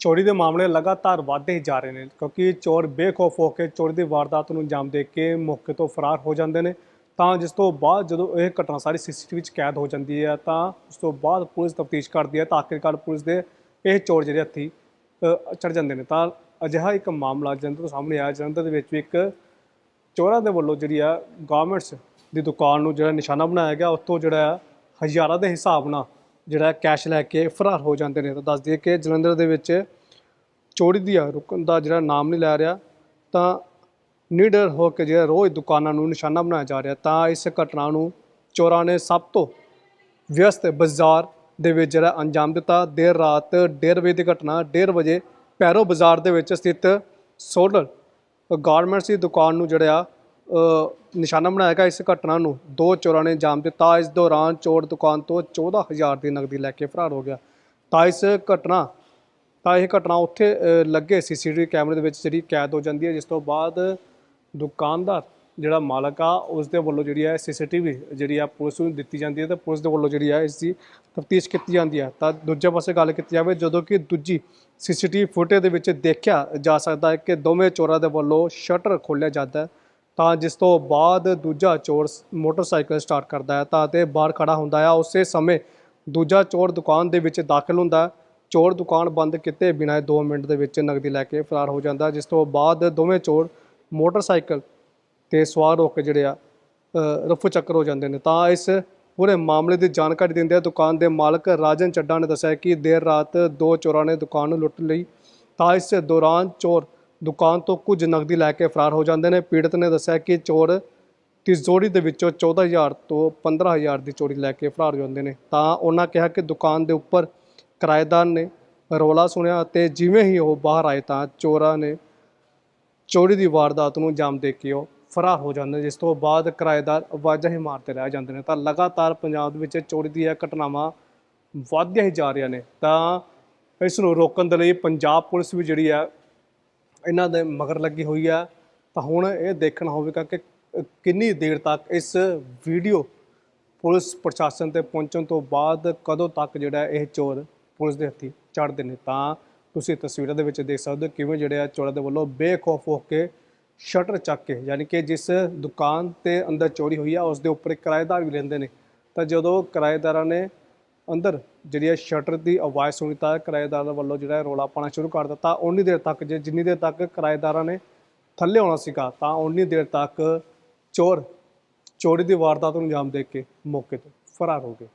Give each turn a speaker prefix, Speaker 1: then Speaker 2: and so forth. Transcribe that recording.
Speaker 1: ਚੋਰੀ ਦੇ ਮਾਮਲੇ ਲਗਾਤਾਰ ਵਧਦੇ ਹੀ ਜਾ ਰਹੇ ਨੇ, ਕਿਉਂਕਿ ਚੋਰ ਬੇਖੌਫ ਹੋ ਕੇ ਚੋਰੀ ਦੀ ਵਾਰਦਾਤ ਨੂੰ ਅੰਜਾਮ ਦੇ ਕੇ ਮੌਕੇ ਤੋਂ ਫਰਾਰ ਹੋ ਜਾਂਦੇ ਨੇ। ਤਾਂ ਜਿਸ ਤੋਂ ਬਾਅਦ ਜਦੋਂ ਇਹ ਘਟਨਾ ਸਾਰੀ ਸੀਸੀਟੀਵੀ ਵਿੱਚ ਕੈਦ ਹੋ ਜਾਂਦੀ ਹੈ, ਤਾਂ ਉਸ ਤੋਂ ਬਾਅਦ ਪੁਲਿਸ ਤਫਤੀਸ਼ ਕਰਦੀ ਹੈ ਤਾਂ ਆਖਿਰਕਾਰ ਪੁਲਿਸ ਦੇ ਇਹ ਚੋਰ ਜਿਹੜੇ ਹੱਥੀ ਚੜ ਜਾਂਦੇ ਨੇ। ਤਾਂ ਅਜਿਹਾ ਇੱਕ ਮਾਮਲਾ ਜਲੰਧਰ ਤੋਂ ਸਾਹਮਣੇ ਆਇਆ, ਜਲੰਧਰ ਦੇ ਵਿੱਚ ਵੀ ਇੱਕ ਚੋਰਾਂ ਦੇ ਵੱਲੋਂ ਜਿਹੜੀ ਆ ਗਾਰਮੈਂਟਸ ਦੀ ਦੁਕਾਨ ਨੂੰ ਜਿਹੜਾ ਨਿਸ਼ਾਨਾ ਬਣਾਇਆ ਗਿਆ, ਉੱਥੋਂ ਜਿਹੜਾ ਆ ਹਜ਼ਾਰਾਂ ਦੇ ਹਿਸਾਬ ਨਾਲ ਜਿਹੜਾ ਕੈਸ਼ ਲੈ ਕੇ ਫਰਾਰ ਹੋ ਜਾਂਦੇ ਨੇ ਤਾਂ ਦੱਸ ਦਈਏ ਕਿ ਜਲੰਧਰ ਦੇ ਵਿੱਚ ਚੋਰੀ ਦੀ ਰੁਕਣ ਦਾ ਜਿਹੜਾ ਨਾਮ ਨਹੀਂ ਲੈ ਰਿਹਾ ਤਾਂ ਨੀਡਰ ਹੋ ਕੇ ਜਿਹੜਾ ਰੋਜ਼ ਦੁਕਾਨਾਂ ਨੂੰ ਨਿਸ਼ਾਨਾ ਬਣਾਇਆ ਜਾ ਰਿਹਾ ਤਾਂ ਇਸ ਘਟਨਾ ਨੂੰ ਚੋਰਾਂ ਨੇ ਸਭ ਤੋਂ ਵਿਅਸਤ ਬਾਜ਼ਾਰ ਦੇ ਵਿੱਚ ਜਿਹੜਾ ਅੰਜਾਮ ਦਿੱਤਾ। ਦੇਰ ਰਾਤ 1:30 ਵਜੇ ਦੀ ਘਟਨਾ 1:30 ਵਜੇ ਪੈਰੋ ਬਾਜ਼ਾਰ ਦੇ ਵਿੱਚ ਸਥਿਤ ਸੋਲਰ ਗਾਰਮੈਂਟਸ ਦੀ ਦੁਕਾਨ ਨੂੰ ਜਿਹੜਾ ਅ, ਨਿਸ਼ਾਨਾ ਬਣਾਇਆ ਗਿਆ ਇਸ ਘਟਨਾ ਨੂੰ। ਦੋ ਚੋਰਾਂ ਨੇ ਜਾਮ ਦਿੱਤਾ। ਇਸ ਦੌਰਾਨ ਚੋਰ ਦੁਕਾਨ ਤੋਂ 14000 ਦੀ ਨਕਦੀ ਲੈ ਕੇ ਫਰਾਰ ਹੋ ਗਿਆ। ਤਾਂ ਇਸ ਘਟਨਾ ਤਾਂ ਇਹ ਘਟਨਾ ਉੱਥੇ ਅ, ਲੱਗੇ ਸੀਸੀਟੀਵੀ ਕੈਮਰੇ ਦੇ ਵਿੱਚ ਜਿਹੜੀ ਕੈਦ ਹੋ ਜਾਂਦੀ ਹੈ। ਜਿਸ ਤੋਂ ਬਾਅਦ ਦੁਕਾਨਦਾਰ ਜਿਹੜਾ ਮਾਲਕ ਆ ਉਸ ਦੇ ਵੱਲੋਂ ਜਿਹੜੀ ਹੈ ਸੀਸੀਟੀਵੀ ਜਿਹੜੀ ਆ ਪੁਲਿਸ ਨੂੰ ਦਿੱਤੀ ਜਾਂਦੀ ਹੈ ਤੇ ਪੁਲਿਸ ਦੇ ਵੱਲੋਂ ਜਿਹੜੀ ਆ ਇਸ ਦੀ ਤਫਤੀਸ਼ ਕੀਤੀ ਜਾਂਦੀ ਹੈ। ਤਾਂ ਦੂਜੇ ਪਾਸੇ ਗੱਲ ਕੀਤੀ ਜਾਵੇ ਜਦੋਂ ਕਿ ਦੂਜੀ ਸੀਸੀਟੀਵੀ ਫੁਟੇਜ ਦੇ ਵਿੱਚ ਦੇਖਿਆ ਜਾ ਸਕਦਾ ਹੈ ਕਿ ਦੋਵੇਂ ਚੋਰਾਂ ਦੇ ਵੱਲੋਂ ਸ਼ਟਰ ਖੋਲ੍ਹਿਆ ਜਾਂਦਾ ਹੈ। ਤਾਂ ਜਿਸ ਤੋਂ ਬਾਅਦ ਦੂਜਾ ਚੋਰ ਮੋਟਰਸਾਈਕਲ ਸਟਾਰਟ ਕਰਦਾ ਹੈ ਤਾਂ ਤੇ ਬਾਹਰ ਖੜਾ ਹੁੰਦਾ ਆ ਉਸੇ ਸਮੇਂ ਦੂਜਾ ਚੋਰ ਦੁਕਾਨ ਦੇ ਵਿੱਚ ਦਾਖਲ ਹੁੰਦਾ ਚੋਰ ਦੁਕਾਨ ਬੰਦ ਕੀਤੇ ਬਿਨਾਂ 2 ਮਿੰਟ ਦੇ ਵਿੱਚ ਨਗਦੀ ਲੈ ਕੇ ਫਰਾਰ ਹੋ ਜਾਂਦਾ ਜਿਸ ਤੋਂ ਬਾਅਦ ਦੋਵੇਂ ਚੋਰ ਮੋਟਰਸਾਈਕਲ ਤੇ ਸਵਾਰ ਹੋ ਕੇ ਜਿਹੜੇ ਆ ਅ, ਰਫੂ ਚੱਕਰ ਹੋ ਜਾਂਦੇ ਨੇ। ਤਾਂ ਇਸ ਪੂਰੇ ਮਾਮਲੇ ਦੀ ਜਾਣਕਾਰੀ ਦਿੰਦੇ ਆ ਦੁਕਾਨ ਦੇ ਮਾਲਕ ਰਾਜਨ ਚੱਡਾ ਨੇ ਦੱਸਿਆ ਕਿ ਦੇਰ ਰਾਤ ਦੋ ਚੋਰਾਂ ਨੇ ਦੁਕਾਨ ਨੂੰ ਲੁੱਟ ਲਈ। ਤਾਂ ਇਸ ਦੌਰਾਨ ਚੋਰ ਦੁਕਾਨ ਤੋਂ ਕੁਝ ਨਕਦੀ ਲੈ ਕੇ ਫਰਾਰ ਹੋ ਜਾਂਦੇ ਨੇ। ਪੀੜਤ ਨੇ ਦੱਸਿਆ ਕਿ ਚੋਰ ਤਿਜੋਰੀ ਦੇ ਵਿੱਚੋਂ 14000 ਤੋਂ 15000 ਦੀ ਚੋਰੀ ਲੈ ਕੇ ਫਰਾਰ ਹੋ ਜਾਂਦੇ ਨੇ। ਤਾਂ ਉਹਨਾਂ ਕਿਹਾ ਕਿ ਦੁਕਾਨ ਦੇ ਉੱਪਰ ਕਿਰਾਏਦਾਰ ਨੇ ਰੋਲਾ ਸੁਣਿਆ ਅਤੇ ਜਿਵੇਂ ਹੀ ਉਹ ਬਾਹਰ ਆਏ ਤਾਂ ਚੋਰਾਂ ਨੇ ਚੋਰੀ ਦੀ ਵਾਰਦਾਤ ਨੂੰ ਅੰਜਾਮ ਦੇ ਕੇ ਉਹ ਫਰਾਰ ਹੋ ਜਾਂਦੇ ਜਿਸ ਤੋਂ ਬਾਅਦ ਕਿਰਾਏਦਾਰ ਆਵਾਜ਼ਾਂ ਹੀ ਮਾਰਦੇ ਰਹਿ ਜਾਂਦੇ ਨੇ। ਤਾਂ ਲਗਾਤਾਰ ਪੰਜਾਬ ਵਿੱਚ ਚੋਰੀ ਦੀਆਂ ਘਟਨਾਵਾਂ ਵੱਧਦੀਆਂ ਹੀ ਜਾ ਰਹੀਆਂ ਨੇ। ਤਾਂ ਇਸ ਨੂੰ ਰੋਕਣ ਦੇ ਲਈ ਪੰਜਾਬ ਪੁਲਿਸ ਵੀ ਜਿਹੜੀ ਹੈ ਇਹਨਾਂ ਦੇ ਮਗਰ ਲੱਗੀ ਹੋਈ ਆ। ਤਾਂ ਹੁਣ ਇਹ ਦੇਖਣਾ ਹੋਵੇਗਾ ਕਿ ਕਿੰਨੀ ਦੇਰ ਤੱਕ ਇਸ ਵੀਡੀਓ ਪੁਲਿਸ ਪ੍ਰਸ਼ਾਸਨ ਤੇ ਪਹੁੰਚਣ ਤੋਂ ਬਾਅਦ ਕਦੋਂ ਤੱਕ ਜਿਹੜਾ ਇਹ ਚੋਰ ਪੁਲਿਸ ਦੇ ਹੱਥੀ ਚੜ੍ਹਦੇ ਨੇ। ਤਾਂ ਤੁਸੀਂ ਤਸਵੀਰਾਂ ਦੇ ਵਿੱਚ ਦੇਖ ਸਕਦੇ ਹੋ ਕਿਵੇਂ ਜਿਹੜੇ ਆ ਚੋਰਾਂ ਦੇ ਵੱਲੋਂ ਬੇਖੌਫ ਹੋ ਕੇ ਸ਼ਟਰ ਚੱਕ ਕੇ, ਯਾਨੀ ਕਿ ਜਿਸ ਦੁਕਾਨ ਤੇ ਅੰਦਰ ਚੋਰੀ ਹੋਈ ਆ, ਉਸ ਦੇ ਉੱਪਰ ਕਿਰਾਏਦਾਰ ਵੀ ਰਹਿੰਦੇ ਨੇ। ਤਾਂ ਜਦੋਂ ਕਿਰਾਏਦਾਰਾਂ ਨੇ ਅੰਦਰ ਜਿਹੜੀ ਹੈ ਸ਼ਟਰ ਦੀ ਆਵਾਜ਼ ਸੁਣੀ ਤਾਂ ਕਿਰਾਏਦਾਰਾਂ ਵੱਲੋਂ ਜਿਹੜਾ ਹੈ ਰੋਲਾ ਪਾਣਾ ਸ਼ੁਰੂ ਕਰ ਦਿੱਤਾ। ਉਨੀ ਦੇਰ ਤੱਕ ਜੇ ਜਿੰਨੀ ਦੇਰ ਤੱਕ ਕਿਰਾਏਦਾਰਾਂ ਨੇ ਥੱਲੇ ਆਉਣਾ ਸੀਗਾ, ਤਾਂ ਉਨੀ ਦੇਰ ਤੱਕ ਚੋਰ, ਚੋਰੀ ਦੀ ਵਾਰਦਾਤ ਨੂੰ ਅੰਜਾਮ ਦੇ ਕੇ ਮੌਕੇ ਤੋਂ ਫਰਾਰ ਹੋ ਗਏ।